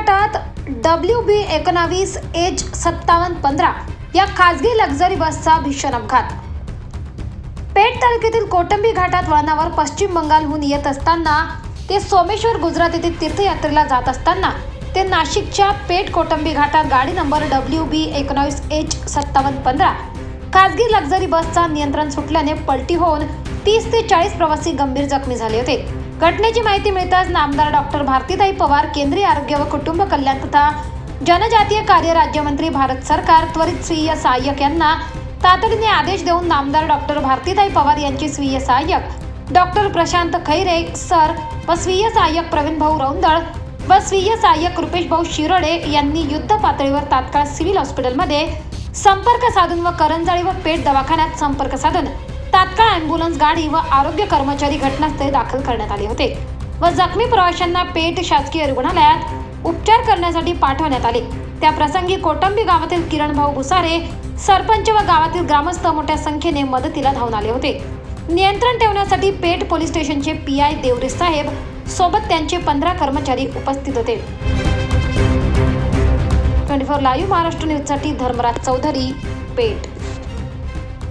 गटात डब्ल्यू बी एकोणावीस एच सत्तावन्न पंधरा या खासगी लक्झरी बसचा भीषण अपघात. पेठ तालुक्यातील कोटंबी घाटात वळणावर पश्चिम बंगालहून येत असताना ते सोमेश्वर गुजरात येथे तीर्थयात्रेला जात असताना ते नाशिकच्या पेठ कोटंबी घाटात गाडी नंबर डब्ल्यू बी एकोणावीस एच सत्तावन्न पंधरा खासगी लक्झरी बसचा नियंत्रण सुटल्याने पलटी होऊन तीस ते चाळीस प्रवासी गंभीर जखमी झाले होते. घटनेची माहिती मिळताच नामदार डॉक्टर भारतीताई पवार केंद्रीय आरोग्य व कुटुंब कल्याण तथा जनजातीय कार्य राज्यमंत्री भारत सरकार त्वरित स्वीय सहाय्यक यांना तातडीने आदेश देऊन नामदार डॉक्टर भारतीताई पवार यांचे स्वीय सहाय्यक डॉक्टर प्रशांत खैरे सर व स्वीय सहाय्यक प्रवीण भाऊ रौंदळ व स्वीय सहाय्यक रुपेश भाऊ शिरोडे यांनी युद्ध पातळीवर तात्काळ सिव्हिल हॉस्पिटलमध्ये संपर्क साधून व करंजाळी व पेठ दवाखान्यात संपर्क साधून तात्काळ अँब्युलन्स गाडी व आरोग्य कर्मचारी घटनास्थळी दाखल करण्यात आले होते व जखमी प्रवाशांना पेठ शासकीय रुग्णालयात उपचार करण्यासाठी पाठवण्यात आले. त्या प्रसंगी कोटंबी गावातील किरण भाऊ भुसारे सरपंच व गावातील ग्रामस्थ मोठ्या संख्येने मदतीला धावून आले होते. नियंत्रण ठेवण्यासाठी पेठ पोलीस स्टेशनचे पी आय देवरे साहेब सोबत त्यांचे पंधरा कर्मचारी उपस्थित होते. ट्वेंटी फोर लाईव्ह महाराष्ट्र न्यूजसाठी धर्मराज चौधरी पेठ.